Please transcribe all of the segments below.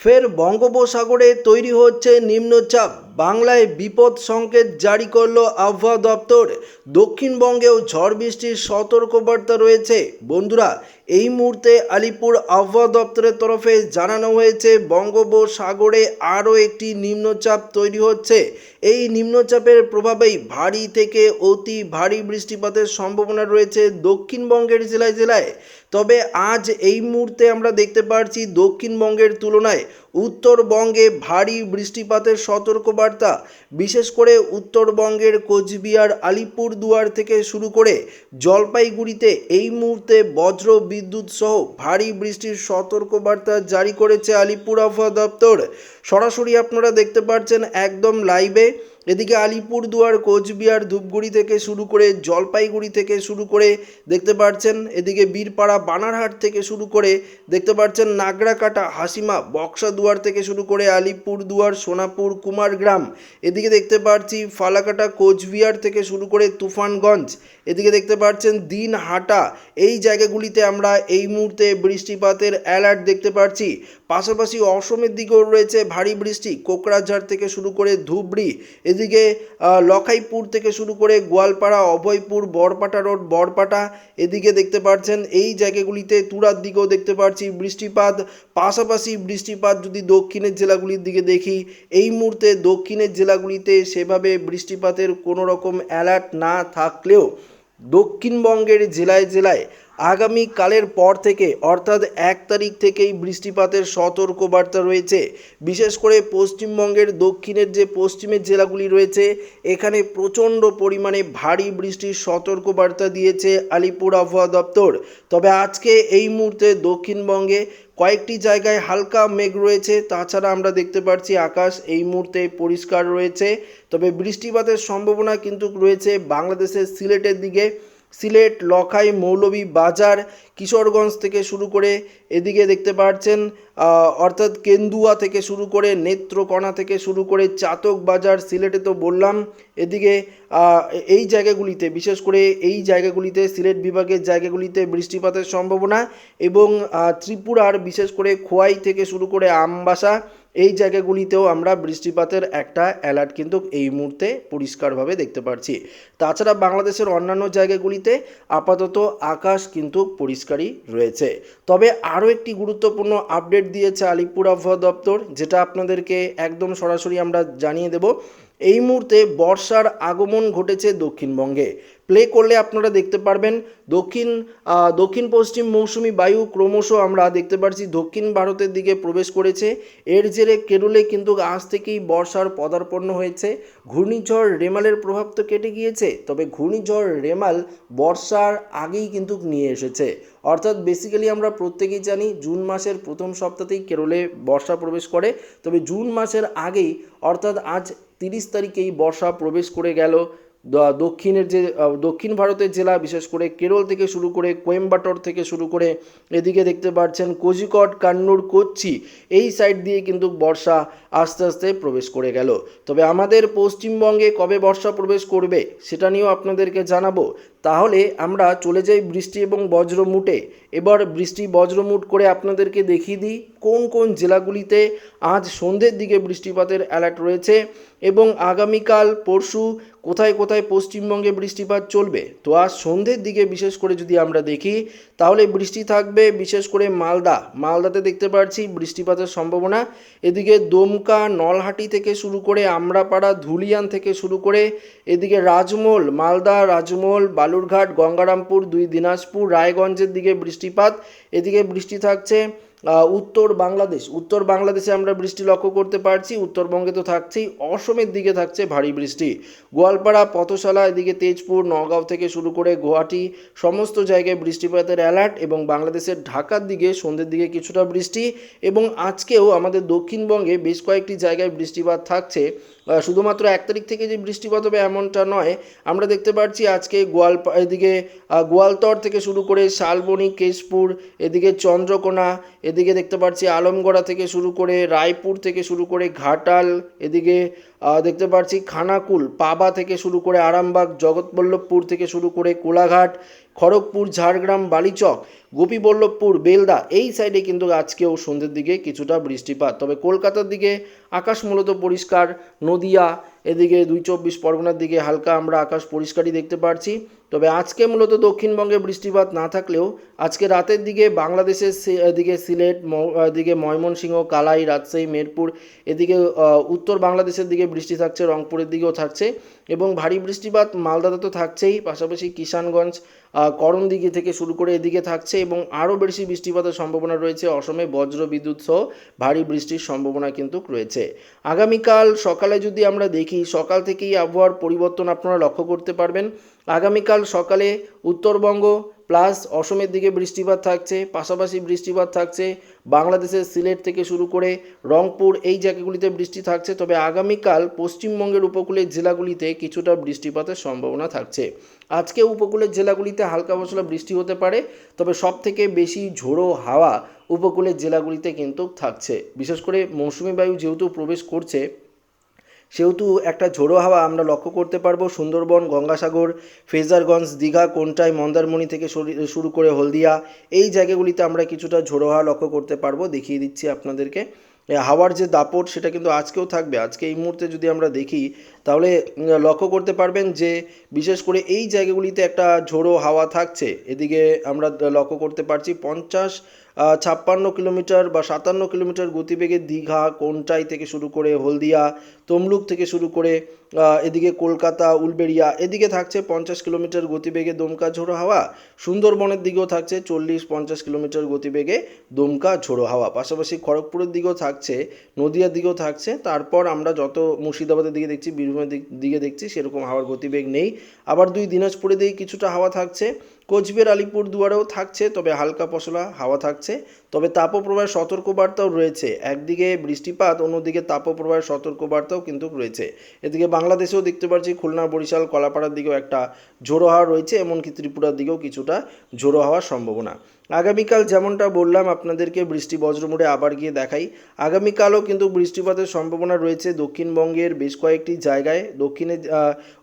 ফের বঙ্গোপসাগরে তৈরি হচ্ছে নিম্নচাপ। বাংলায় বিপদ সংকেত জারি করল আবহাওয়া দপ্তর। দক্ষিণবঙ্গেও ঝড় বৃষ্টির সতর্কবার্তা রয়েছে। বন্ধুরা, এই মুহূর্তে আলিপুর আবহাওয়া দপ্তরের তরফে জানানো হয়েছে, বঙ্গোপসাগরে আরও একটি নিম্নচাপ তৈরি হচ্ছে। এই নিম্নচাপের প্রভাবেই ভারী থেকে অতি ভারী বৃষ্টিপাতের সম্ভাবনা রয়েছে দক্ষিণবঙ্গের জেলায় জেলায়। তবে আজ এই মুহূর্তে আমরা দেখতে পাচ্ছি দক্ষিণবঙ্গের তুলনায় উত্তরবঙ্গে ভারী বৃষ্টিপাতের সতর্কবার্তা, বিশেষ করে উত্তরবঙ্গের কোচবিহার, আলিপুরদুয়ার থেকে শুরু করে জলপাইগুড়িতে এই মুহূর্তে বজ্র বিদ্যুৎ সহ ভারী বৃষ্টির সতর্কবার্তা জারি করেছে আলিপুর আবহাওয়া দপ্তর। সরাসরি আপনারা দেখতে পাচ্ছেন একদম লাইভে এদিকে আলিপুরদুয়ার কোচবিহার, ধূপগুড়ি থেকে শুরু করে জলপাইগুড়ি থেকে শুরু করে দেখতে পাচ্ছেন এদিকে বীরপাড়া, বানারহাট থেকে শুরু করে দেখতে পাচ্ছেন নাগরাকাটা, হাসিমা বক্সাদুয়ার থেকে শুরু করে আলিপুরদুয়ার সোনাপুর, কুমারগ্রাম। এদিকে দেখতে পাচ্ছি ফালাকাটা, কোচবিহার থেকে শুরু করে তুফানগঞ্জ। এদিকে দেখতে পাচ্ছেন দিনহাটা। এই জায়গাগুলিতে আমরা এই মুহূর্তে বৃষ্টিপাতের অ্যালার্ট দেখতে পাচ্ছি পাশাপাশি অসমের দিকেও রয়েছে ভারী বৃষ্টি, কোকরাঝাড় থেকে শুরু করে ধুবড়ি। এদিকে লখাইপুর থেকে শুরু করে গোয়ালপাড়া, অভয়পুর, বরপাটা রোড, বরপাটা, এদিকে দেখতে পাচ্ছেন এই জায়গাগুলিতে তুরার দিকেও দেখতে পাচ্ছি বৃষ্টিপাত। পাশাপাশি বৃষ্টিপাত যদি দক্ষিণের জেলাগুলির দিকে দেখি, এই মুহূর্তে দক্ষিণের জেলাগুলিতে সেভাবে বৃষ্টিপাতের কোনো রকম অ্যালার্ট না থাকলেও দক্ষিণবঙ্গের জেলায় জেলায় আগামী কালের পর থেকে, অর্থাৎ এক তারিখ থেকেই বৃষ্টিপাতের সতর্কবার্তা রয়েছে। বিশেষ করে পশ্চিমবঙ্গের দক্ষিণের যে পশ্চিমের জেলাগুলি রয়েছে, এখানে প্রচণ্ড পরিমাণে ভারী বৃষ্টির সতর্কবার্তা দিয়েছে আলিপুর আবহাওয়া দপ্তর। তবে আজকে এই মুহূর্তে দক্ষিণবঙ্গে কয়েকটি জায়গায় হালকা মেঘ রয়েছে, তাছাড়া আমরা দেখতে পাচ্ছি আকাশ এই মুহূর্তে পরিষ্কার রয়েছে। তবে বৃষ্টিপাতের সম্ভাবনা কিন্তু রয়েছে বাংলাদেশের সিলেটের দিকে। সিলেট, লখাই, মৌলভী বাজার, কিশোরগঞ্জ থেকে শুরু করে এদিকে দেখতে পাচ্ছেন অর্থাৎ কেন্দুয়া থেকে শুরু করে নেত্রকোনা থেকে শুরু করে চাতক বাজার, সিলেটে তো বললাম, এদিকে এই জায়গাগুলিতে, বিশেষ করে এই জায়গাগুলিতে, সিলেট বিভাগের জায়গাগুলিতে বৃষ্টিপাতের সম্ভাবনা এবং ত্রিপুরার বিশেষ করে খোয়াই থেকে শুরু করে আমবাসা এই জায়গাগুলিতেও আমরা বৃষ্টিপাতের একটা অ্যালার্ট কিন্তু এই মুহূর্তে পরিষ্কারভাবে দেখতে পাচ্ছি তাছাড়া বাংলাদেশের অন্যান্য জায়গাগুলিতে আপাতত আকাশ কিন্তু পরিষ্কারই রয়েছে। তবে আরও একটি গুরুত্বপূর্ণ আপডেট দিয়েছে আলিপুর আবহাওয়া দপ্তর, যেটা আপনাদেরকে একদম সরাসরি আমরা জানিয়ে দেব। এই মুহূর্তে বর্ষার আগমন ঘটেছে দক্ষিণবঙ্গে। প্লে করলে আপনারা দেখতে পারবেন দক্ষিণ দক্ষিণ পশ্চিম মৌসুমি বায়ু ক্রমশ আমরা দেখতে পাচ্ছি দক্ষিণ ভারতের দিকে প্রবেশ করেছে। এর জেরে কেরলে কিন্তু আজ থেকেই বর্ষার পদার্পণ হয়েছে। ঘূর্ণিঝড় রেমালের প্রভাব তো কেটে গিয়েছে, তবে ঘূর্ণিঝড় রেমাল বর্ষার আগেই কিন্তু নিয়ে এসেছে। অর্থাৎ বেসিক্যালি আমরা প্রত্যেকেই জানি জুন মাসের প্রথম সপ্তাহতেই কেরলে বর্ষা প্রবেশ করে, তবে জুন মাসের আগেই অর্থাৎ আজ তিরিশ তারিখেই বর্ষা প্রবেশ করে গেল। দক্ষিণের যে দক্ষিণ ভারতের জেলা, বিশেষ করে কেরল থেকে শুরু করে কোয়েম্বাটোর থেকে শুরু করে এদিকে দেখতে পাচ্ছেন কোজিকট, কান্নুর, কোচ্চি, এই সাইড দিয়ে কিন্তু বর্ষা আস্তে আস্তে প্রবেশ করে গেল। তবে আমাদের পশ্চিমবঙ্গে কবে বর্ষা প্রবেশ করবে সেটা নিয়েও আপনাদেরকে জানাব। তাহলে আমরা চলে যাই বৃষ্টি এবং বজ্রমুটে। এবার বৃষ্টি, বজ্রমুট করে আপনাদেরকে দেখিয়ে দিই কোন কোন জেলাগুলিতে আজ সন্ধ্যের দিকে বৃষ্টিপাতের অ্যালার্ট রয়েছে এবং আগামীকাল পরশু কোথায় কোথায় পশ্চিমবঙ্গে বৃষ্টিপাত চলবে? তো আজ সন্ধ্যের দিকে বিশেষ করে যদি আমরা দেখি, তাহলে বৃষ্টি থাকবে বিশেষ করে মালদা। মালদাতে দেখতে পাচ্ছি বৃষ্টিপাতের সম্ভাবনা। এদিকে দমকা, নলহাটি থেকে শুরু করে আমরাপাড়া, ধুলিয়ান থেকে শুরু করে এদিকে রাজমহল, মালদা, রাজমহল, বালুরঘাট, গঙ্গারামপুর, দুই দিনাজপুর, রায়গঞ্জের দিকে বৃষ্টিপাত। এদিকে বৃষ্টি থাকছে উত্তর বাংলাদেশ। উত্তর বাংলাদেশে আমরা বৃষ্টি লক্ষ্য করতে পারছি, উত্তরবঙ্গে তো থাকছেই, অসমের দিকে থাকছে ভারী বৃষ্টি। গোয়ালপাড়া, পথশালা, এদিকে তেজপুর, নগাঁও থেকে শুরু করে গুয়াহাটি, সমস্ত জায়গায় বৃষ্টিপাতের অ্যালার্ট এবং বাংলাদেশের ঢাকার দিকে সন্ধ্যের দিকে কিছুটা বৃষ্টি এবং আজকেও আমাদের দক্ষিণবঙ্গে বেশ কয়েকটি জায়গায় বৃষ্টিপাত থাকছে। শুধুমাত্র এক তারিখ থেকে যে বৃষ্টিপাত হবে এমনটা নয়, আমরা দেখতে পাচ্ছি আজকে গোয়ালপা এদিকে গোয়ালতর থেকে শুরু করে শালবনি, কেশপুর, এদিকে চন্দ্রকোনা, এদিকে দেখতে পাচ্ছি আলমগড়া থেকে শুরু করে রায়পুর থেকে শুরু করে ঘাটাল, এদিকে দেখতে পাচ্ছি খানাকুল, পাবা থেকে শুরু করে আরামবাগ, জগৎবল্লভপুর থেকে শুরু করে কোলাঘাট খড়গপুর, ঝাড়গ্রাম, বালিচক, গোপীবল্লভপুর, বেলদা এই সাইডে কিন্তু আজকেও সন্ধ্যের দিকে কিছুটা বৃষ্টিপাত। তবে কলকাতার দিকে আকাশ মূলত পরিষ্কার, নদিয়া, এদিকে দুই চব্বিশ পরগনার দিকে হালকা আমরা আকাশ পরিষ্কারই দেখতে পাচ্ছি তবে আজকে মূলত দক্ষিণবঙ্গে বৃষ্টিপাত না থাকলেও আজকে রাতের দিকে বাংলাদেশের এদিকে সিলেট এদিকে ময়মনসিংহ, কালাই, রাজশাহী, মেরপুর, এদিকে উত্তর বাংলাদেশের দিকে বৃষ্টি থাকছে, রংপুরের দিকেও থাকছে এবং ভারী বৃষ্টিপাত মালদাতে তো থাকছেই। পাশাপাশি কিষানগঞ্জ আহ, দিকে থেকে শুরু করে এদিকে থাকছে এবং আরও বেশি বৃষ্টিপাতের সম্ভাবনা রয়েছে। অসমে বজ্র বিদ্যুৎ সহ ভারী বৃষ্টির সম্ভাবনা কিন্তু রয়েছে। আগামীকাল সকালে যদি আমরা দেখি সকাল থেকেই আবহাওয়ার পরিবর্তন আপনারা লক্ষ্য করতে পারবেন। আগামীকাল সকালে উত্তরবঙ্গ প্লাস অসমের দিকে বৃষ্টিপাত থাকছে, পাশাপাশি বৃষ্টিপাত থাকছে বাংলাদেশের সিলেট থেকে শুরু করে রংপুর, এই জায়গাগুলিতে বৃষ্টি থাকছে। তবে আগামীকাল পশ্চিমবঙ্গের উপকূলের জেলাগুলিতে কিছুটা বৃষ্টিপাতের সম্ভাবনা থাকছে। আজকে উপকূলের জেলাগুলিতে হালকা পশলা বৃষ্টি হতে পারে, তবে সব থেকে বেশি ঝোড়ো হাওয়া উপকূলের জেলাগুলিতে কিন্তু থাকছে। বিশেষ করে মৌসুমি বায়ু যেহেতু প্রবেশ করছে সেহেতু একটা ঝোড়ো হাওয়া আমরা লক্ষ্য করতে পারব। সুন্দরবন, গঙ্গাসাগর, ফেজারগঞ্জ, দীঘা, কোনটাই, মন্দারমণি থেকে শুরু করে হলদিয়া, এই জায়গাগুলিতে আমরা কিছুটা ঝোড়ো হাওয়া লক্ষ্য করতে পারব। দেখিয়ে দিচ্ছি আপনাদেরকে। হাওয়ার যে দাপট, সেটা কিন্তু আজকেও থাকবে। আজকে এই মুহূর্তে যদি আমরা দেখি, তাহলে লক্ষ্য করতে পারবেন যে, বিশেষ করে এই জায়গাগুলিতে একটা ঝোড়ো হাওয়া থাকছে। এদিকে আমরা লক্ষ্য করতে পারছি পঞ্চাশ ছাপ্পান্ন কিলোমিটার বা সাতান্ন কিলোমিটার গতিবেগে দীঘা, কোনটাই থেকে শুরু করে হলদিয়া, তমলুক থেকে শুরু করে এদিকে কলকাতা, উলবেড়িয়া, এদিকে থাকছে পঞ্চাশ কিলোমিটার গতিবেগে দমকা ঝোড়ো হাওয়া। সুন্দরবনের দিকেও থাকছে চল্লিশ, পঞ্চাশ কিলোমিটার গতিবেগে দমকা ঝোড়ো হাওয়া। পাশাপাশি খড়গপুরের দিকেও থাকছে, নদিয়ার দিকেও থাকছে। তারপর আমরা যত মুর্শিদাবাদের দিকে দেখছি, বীরভূমের দিক- দিকে দেখছি, সেরকম হাওয়ার গতিবেগ নেই। আবার দুই দিনাজপুরের দিকে কিছুটা হাওয়া থাকছে। কোচবিহার আলিপুর দুয়ারেও থাকছে তবে হালকা পশলা হাওয়া থাকছে। তবে তাপপ্রবাহের সতর্কবার্তাও রয়েছে। একদিকে বৃষ্টিপাত, অন্যদিকে তাপপ্রবাহের সতর্কবার্তাও কিন্তু রয়েছে। এদিকে বাংলাদেশেও দেখতে পাচ্ছি খুলনা, বরিশাল, কলাপাড়ার দিকেও একটা ঝোড়ো হাওয়া রয়েছে, এমনকি ত্রিপুরার দিকেও কিছুটা ঝোড়ো হওয়ার সম্ভাবনা। আগামীকাল যেমনটা বললাম, আপনাদেরকে বৃষ্টি বজ্রমুড়ে আবার গিয়ে দেখাই। আগামীকালও কিন্তু বৃষ্টিপাতের সম্ভাবনা রয়েছে দক্ষিণবঙ্গের বেশ কয়েকটি জায়গায়। দক্ষিণে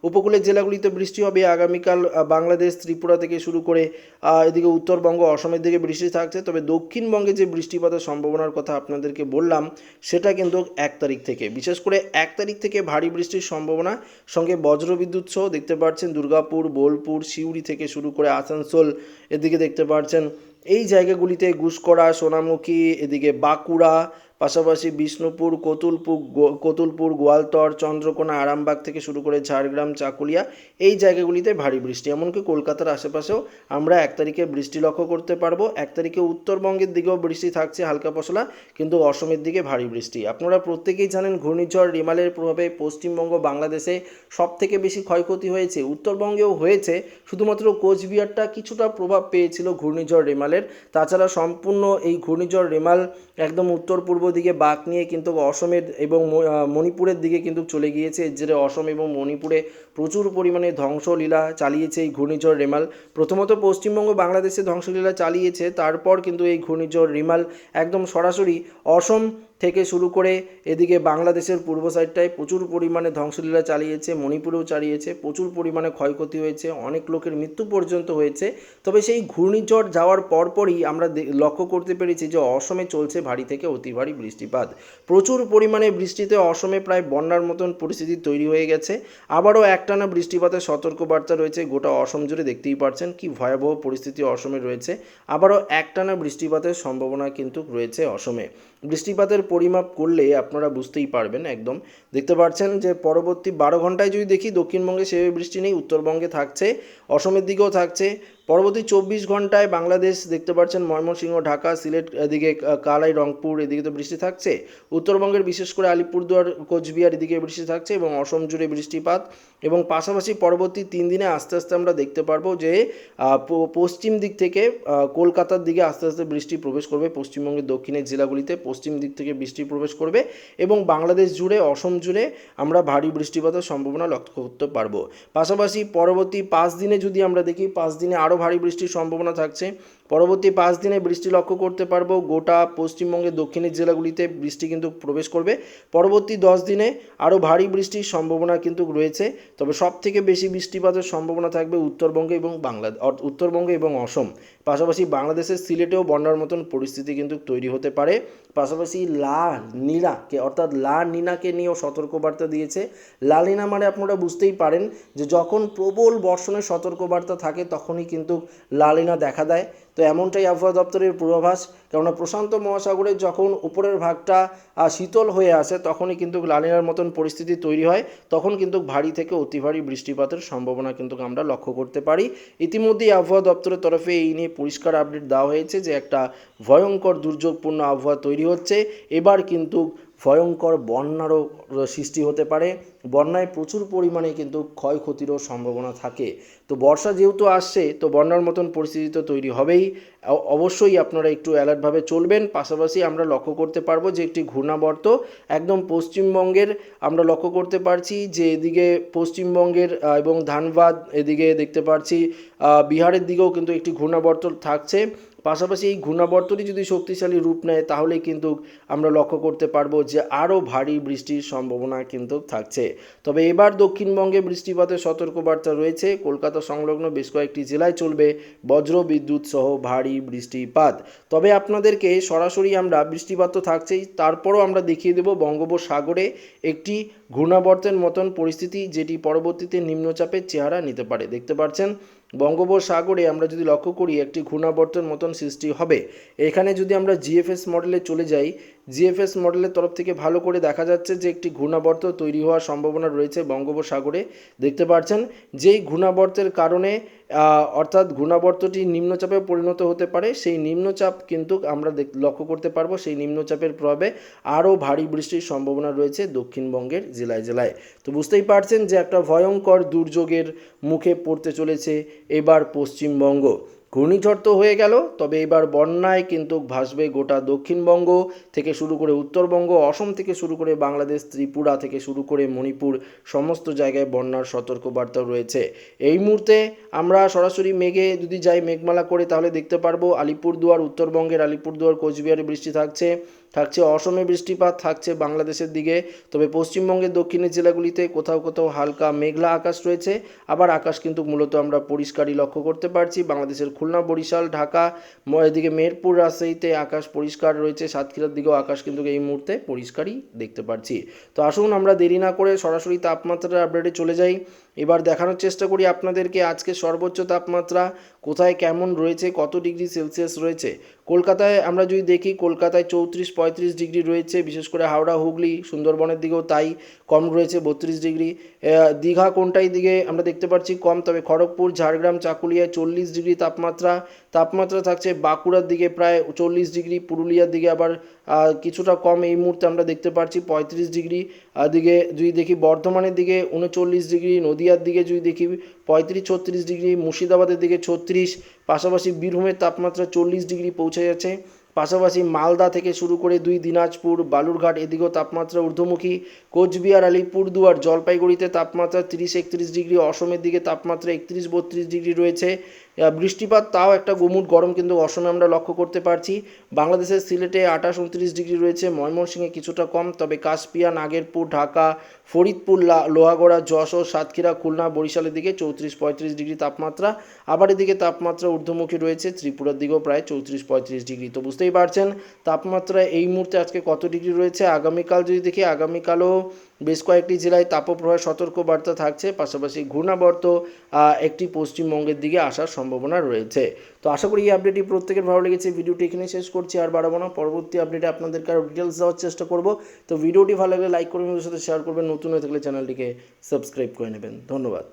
উপকূলের জেলাগুলিতে বৃষ্টি হবে। আগামীকাল বাংলাদেশ, ত্রিপুরা থেকে শুরু করে এদিকে উত্তরবঙ্গ, অসমের দিকে বৃষ্টি থাকছে। তবে দক্ষিণবঙ্গে যে বৃষ্টিপাতের সম্ভাবনার কথা আপনাদেরকে বললাম, সেটা কিন্তু এক তারিখ থেকে। বিশেষ করে এক তারিখ থেকে ভারী বৃষ্টির সম্ভাবনা, সঙ্গে বজ্রবিদ্যুৎ সহ দেখতে পাচ্ছেন দুর্গাপুর, বোলপুর, সিউড়ি থেকে শুরু করে আসানসোল, এদিকে দেখতে পাচ্ছেন এই জায়গাগুলিতে গুসকরা সোনামুখী, এদিকে বাঁকুড়া পাশাপাশি বিষ্ণুপুর, কতুলপুর কতুলপুর, গোয়ালতর, চন্দ্রকোনা, আরামবাগ থেকে শুরু করে ঝাড়গ্রাম, চাকুলিয়া এই জায়গাগুলিতে ভারী বৃষ্টি। এমনকি কলকাতার আশেপাশেও আমরা এক তারিখে বৃষ্টি লক্ষ্য করতে পারব। এক তারিখে উত্তরবঙ্গের দিকেও বৃষ্টি থাকছে হালকা পশলা, কিন্তু অসমের দিকে ভারী বৃষ্টি। আপনারা প্রত্যেকেই জানেন ঘূর্ণিঝড় রিমালের প্রভাবে পশ্চিমবঙ্গ, বাংলাদেশে সব থেকে বেশি ক্ষয়ক্ষতি হয়েছে। উত্তরবঙ্গেও হয়েছে, শুধুমাত্র কোচবিহারটা কিছুটা প্রভাব পেয়েছিল ঘূর্ণিঝড় রেমালের। তাছাড়া সম্পূর্ণ এই ঘূর্ণিঝড় রেমাল একদম উত্তর পূর্ব দিকে বাঁক নিয়ে কিন্তু অসমের এবং মণিপুরের দিকে কিন্তু চলে গিয়েছে। জেরে অসম এবং মণিপুরে প্রচুর পরিমাণে ধ্বংসলীলা চালিয়েছে এই ঘূর্ণিঝড় রেমাল। প্রথমত পশ্চিমবঙ্গ বাংলাদেশে ধ্বংসলীলা চালিয়েছে, তারপর কিন্তু এই ঘূর্ণিঝড় রিমাল একদম সরাসরি অসম থেকে শুরু করে এদিকে বাংলাদেশের পূর্ব সাইডটায় প্রচুর পরিমাণে ধ্বংসলীলা চালিয়েছে, মণিপুরেও চালিয়েছে, প্রচুর পরিমাণে ক্ষয়ক্ষতি হয়েছে, অনেক লোকের মৃত্যু পর্যন্ত হয়েছে। তবে সেই ঘূর্ণিঝড় যাওয়ার পরপরই আমরা লক্ষ্য করতে পেরেছি যে অসমে চলছে ভারী থেকে অতি ভারী বৃষ্টিপাত। প্রচুর পরিমাণে বৃষ্টিতে অসমে প্রায় বন্যার মতন পরিস্থিতি তৈরি হয়ে গেছে। আবারও একটানা বৃষ্টিপাতের সতর্কবার্তা রয়েছে, গোটা অসম জুড়ে দেখতেই পাচ্ছেন কি ভয়াবহ পরিস্থিতি অসমে রয়েছে। আবারও একটানা বৃষ্টিপাতের সম্ভাবনা কিন্তু রয়েছে অসমে। বৃষ্টিপাতের পরিমাপ করলে আপনারা বুঝতেই পারবেন একদম। দেখতে পাচ্ছেন যে পরবর্তী বারো ঘন্টায় যদি দেখি দক্ষিণবঙ্গে সেভাবে বৃষ্টি নেই, উত্তরবঙ্গে থাকছে, অসমের দিকেও থাকছে। পরবর্তী চব্বিশ ঘন্টায় বাংলাদেশ দেখতে পাচ্ছেন ময়মনসিংহ, ঢাকা, সিলেট, এদিকে কালাই, রংপুর, এদিকে তো বৃষ্টি থাকছে। উত্তরবঙ্গের বিশেষ করে আলিপুরদুয়ার, কোচবিহার এদিকে বৃষ্টি থাকছে এবং অসম জুড়ে বৃষ্টিপাত। এবং পাশাপাশি পরবর্তী তিন দিনে আস্তে আস্তে আমরা দেখতে পারব যে পশ্চিম দিক থেকে কলকাতার দিকে আস্তে আস্তে বৃষ্টি প্রবেশ করবে। পশ্চিমবঙ্গের দক্ষিণের জেলাগুলিতে পশ্চিম দিক থেকে বৃষ্টি প্রবেশ করবে এবং বাংলাদেশ জুড়ে, অসম জুড়ে আমরা ভারী বৃষ্টিপাতের সম্ভাবনা লক্ষ্য করতে পারব। পাশাপাশি পরবর্তী পাঁচ দিনে যদি আমরা দেখি, পাঁচ দিনে আরও আরও ভারী বৃষ্টির সম্ভাবনা থাকছে। পরবর্তী পাঁচ দিনে বৃষ্টি লক্ষ্য করতে পারব গোটা পশ্চিমবঙ্গের দক্ষিণের জেলাগুলিতে বৃষ্টি কিন্তু প্রবেশ করবে। পরবর্তী দশ দিনে আরও ভারী বৃষ্টির সম্ভাবনা কিন্তু রয়েছে। তবে সব থেকে বেশি বৃষ্টিপাতের সম্ভাবনা থাকবে উত্তরবঙ্গে এবং বাংলা উত্তরবঙ্গে এবং অসম। পাশাপাশি বাংলাদেশের সিলেটেও বন্যার মতন পরিস্থিতি কিন্তু তৈরি হতে পারে। পাশাপাশি লা নীলাকে অর্থাৎ লা নিনাকে নিয়েও সতর্কবার্তা দিয়েছে। লা নিনা মানে আপনারা বুঝতেই পারেন যে যখন প্রবল বর্ষণের সতর্কবার্তা থাকে তখনই কিন্তু লালিনা দেখা দেয়। তো এমনটাই আবহাওয়া দপ্তরের পূর্বাভাস, কেননা প্রশান্ত মহাসাগরে যখন উপরের ভাগটা শীতল হয়ে আসে, তখনই কিন্তু লালিনার মতন পরিস্থিতি তৈরি হয়। তখন কিন্তু ভারী থেকে অতি ভারী বৃষ্টিপাতের সম্ভাবনা কিন্তু আমরা লক্ষ্য করতে পারি। ইতিমধ্যেই আবহাওয়া দপ্তরের তরফে এই নিয়ে পরিষ্কার আপডেট দেওয়া হয়েছে যে একটা ভয়ঙ্কর দুর্যোগপূর্ণ আবহাওয়া তৈরি হচ্ছে। এবার কিন্তু ভয়ঙ্কর বন্যারও সৃষ্টি হতে পারে। বন্যায় প্রচুর পরিমাণে কিন্তু ক্ষয়ক্ষতিরও সম্ভাবনা থাকে। তো বর্ষা যেহেতু আসছে, তো বন্যার মতন পরিস্থিতি তো তৈরি হবেই। অবশ্যই আপনারা একটু অ্যালার্টভাবে চলবেন। পাশাপাশি আমরা লক্ষ্য করতে পারব যে একটি ঘূর্ণাবর্ত একদম পশ্চিমবঙ্গের আমরা লক্ষ্য করতে পারছি যে এদিকে পশ্চিমবঙ্গের এবং ধানবাদ এদিকে দেখতে পারছি। বিহারের দিকেও কিন্তু একটি ঘূর্ণাবর্ত থাকছে। পাশাপাশি এই ঘূর্ণাবর্তটি যদি শক্তিশালী রূপ নেয় তাহলে কিন্তু আমরা লক্ষ্য করতে পারব যে আরও ভারী বৃষ্টির সম্ভাবনা কিন্তু থাকছে। তবে এবার দক্ষিণবঙ্গে বৃষ্টিপাতের সতর্কবার্তা রয়েছে। কলকাতা সংলগ্ন বেশ কয়েকটি জেলায় চলবে বজ্র বিদ্যুৎ সহ ভারী বৃষ্টিপাত। তবে আপনাদেরকে সরাসরি আমরা বৃষ্টিপাত তো থাকছেই, তারপরও আমরা দেখিয়ে দেব বঙ্গোপসাগরে একটি ঘূর্ণাবর্তের মতন পরিস্থিতি, যেটি পরবর্তীতে নিম্নচাপের চেহারা নিতে পারে। দেখতে পাচ্ছেন বঙ্গোপসাগরে আমরা যদি লক্ষ্য করি একটি ঘূর্ণাবর্তের মতন সৃষ্টি হবে। এখানে যদি আমরা জিএফএস মডেলে চলে যাই জিএফএস মডেলের তরফ থেকে ভালো করে দেখা যাচ্ছে যে একটি ঘূর্ণাবর্ত তৈরি হওয়ার সম্ভাবনা রয়েছে বঙ্গোপসাগরে। দেখতে পাচ্ছেন, যেই ঘূর্ণাবর্তের কারণে অর্থাৎ ঘূর্ণাবর্তটি নিম্নচাপে পরিণত হতে পারে, সেই নিম্নচাপ কিন্তু আমরা লক্ষ্য করতে পারব। সেই নিম্নচাপের প্রভাবে আরও ভারী বৃষ্টির সম্ভাবনা রয়েছে দক্ষিণবঙ্গের জেলায় জেলায়। তো বুঝতেই পারছেন যে একটা ভয়ঙ্কর দুর্যোগের মুখে পড়তে চলেছে এবার পশ্চিমবঙ্গ। ঘূর্ণিঝড় তো হয়ে গেল, তবে এবার বন্যায় কিন্তু ভাসবে গোটা দক্ষিণবঙ্গ থেকে শুরু করে উত্তরবঙ্গ, অসম থেকে শুরু করে বাংলাদেশ, ত্রিপুরা থেকে শুরু করে মণিপুর, সমস্ত জায়গায় বন্যার সতর্কবার্তা রয়েছে। এই মুহূর্তে আমরা সরাসরি মেঘে যদি যাই মেঘমালা করে তাহলে দেখতে পারব আলিপুরদুয়ার, উত্তরবঙ্গের আলিপুরদুয়ার, কোচবিহারে বৃষ্টি থাকছে। থাকছে অসমে বৃষ্টিপাত, থাকছে বাংলাদেশের দিকে। তবে পশ্চিমবঙ্গের দক্ষিণের জেলাগুলিতে কোথাও কোথাও হালকা মেঘলা আকাশ রয়েছে। আবার আকাশ কিন্তু মূলত আমরা পরিষ্কারই লক্ষ্য করতে পারছি। বাংলাদেশের খুলনা, বরিশাল, ঢাকা এদিকে মেহেরপুর, রাজশাহীতে আকাশ পরিষ্কার রয়েছে। সাতক্ষীরার দিকেও আকাশ কিন্তু এই মুহূর্তে পরিষ্কারই দেখতে পাচ্ছি তো আসুন আমরা দেরি না করে সরাসরি তাপমাত্রার আপডেটে চলে যাই। এবার দেখানোর চেষ্টা করি আপনাদেরকে আজকে সর্বোচ্চ তাপমাত্রা কোথায় কেমন রয়েছে, কত ডিগ্রি সেলসিয়াস রয়েছে। কলকাতায় আমরা যদি দেখি, কলকাতায় চৌত্রিশ, পঁয়ত্রিশ ডিগ্রি রয়েছে, বিশেষ করে হাওড়া, হুগলি, সুন্দরবনের দিকেও তাই কম রয়েছে, বত্রিশ ডিগ্রি। দীঘা কোনটাই দিকে আমরা দেখতে পাচ্ছি কম, তবে খড়গপুর, ঝাড়গ্রাম, চাকুলিয়ায় চল্লিশ ডিগ্রি তাপমাত্রা। তাপমাত্রা থাকছে বাঁকুড়ার দিকে প্রায় চল্লিশ ডিগ্রি, পুরুলিয়ার দিকে আবার কিছুটা কম এই মুহূর্তে আমরা দেখতে পাচ্ছি পঁয়ত্রিশ ডিগ্রি। দিকে যদি দেখি বর্ধমানের দিকে উনচল্লিশ ডিগ্রি নদিয়ার দিকে যদি দেখি, পঁয়ত্রিশ, ছত্রিশ ডিগ্রি, মুর্শিদাবাদের দিকে ছত্রিশ, পাশাপাশি বীরভূমের তাপমাত্রা চল্লিশ ডিগ্রি পৌঁছে যাচ্ছে। পাশাপাশি মালদা থেকে শুরু করে দুই দিনাজপুর, বালুরঘাট, এদিকেও তাপমাত্রা ঊর্ধ্বমুখী। কোচবিহার, আলিপুরদুয়ার, জলপাইগুড়িতে তাপমাত্রা তিরিশ, একত্রিশ ডিগ্রি, অসমের দিকে তাপমাত্রা একত্রিশ, বত্রিশ ডিগ্রি রয়েছে। বৃষ্টিপাত, তাও একটা গুমুট গরম কিন্তু অসমে আমরা লক্ষ্য করতে পারছি। বাংলাদেশের সিলেটে আঠাশ, উনত্রিশ ডিগ্রি রয়েছে, ময়মনসিংহে কিছুটা কম, তবে কাশপিয়া, নাগেরপুর, ঢাকা, ফরিদপুর লোহাগড়া, যশোর, সাতক্ষীরা, খুলনা, বরিশালের দিকে চৌত্রিশ, পঁয়ত্রিশ ডিগ্রি তাপমাত্রা। আবার এদিকে তাপমাত্রা ঊর্ধ্বমুখী রয়েছে, ত্রিপুরার দিকেও প্রায় চৌত্রিশ, পঁয়ত্রিশ ডিগ্রি। তো বুঝতেই পারছেন, তাপমাত্রা এই মুহূর্তে আজকে কত ডিগ্রি রয়েছে? আগামীকাল যদি দেখি, আগামীকালও বেশ কয়েকটি জেলায় তাপপ্রবাহ সতর্কবার্তা থাকছে, পাশাপাশি ঘূর্ণাবর্ত একটি পশ্চিমবঙ্গের দিকে আসার সম্ভাবনা রয়েছে। তো আশা করি এই আপডেটটি প্রত্যেকের ভালো লেগেছে। ভিডিওটি এখানে শেষ করছি, আর বাড়াবো না। পরবর্তী আপডেটে আপনাদেরকে আরও ডিটেলস দেওয়ার চেষ্টা করব। তো ভিডিওটি ভালো লাগলে লাইক করবেন সাথে শেয়ার করবেন। নতুন হয়ে থাকলে চ্যানেলটিকে সাবস্ক্রাইব করে নেবেন। ধন্যবাদ।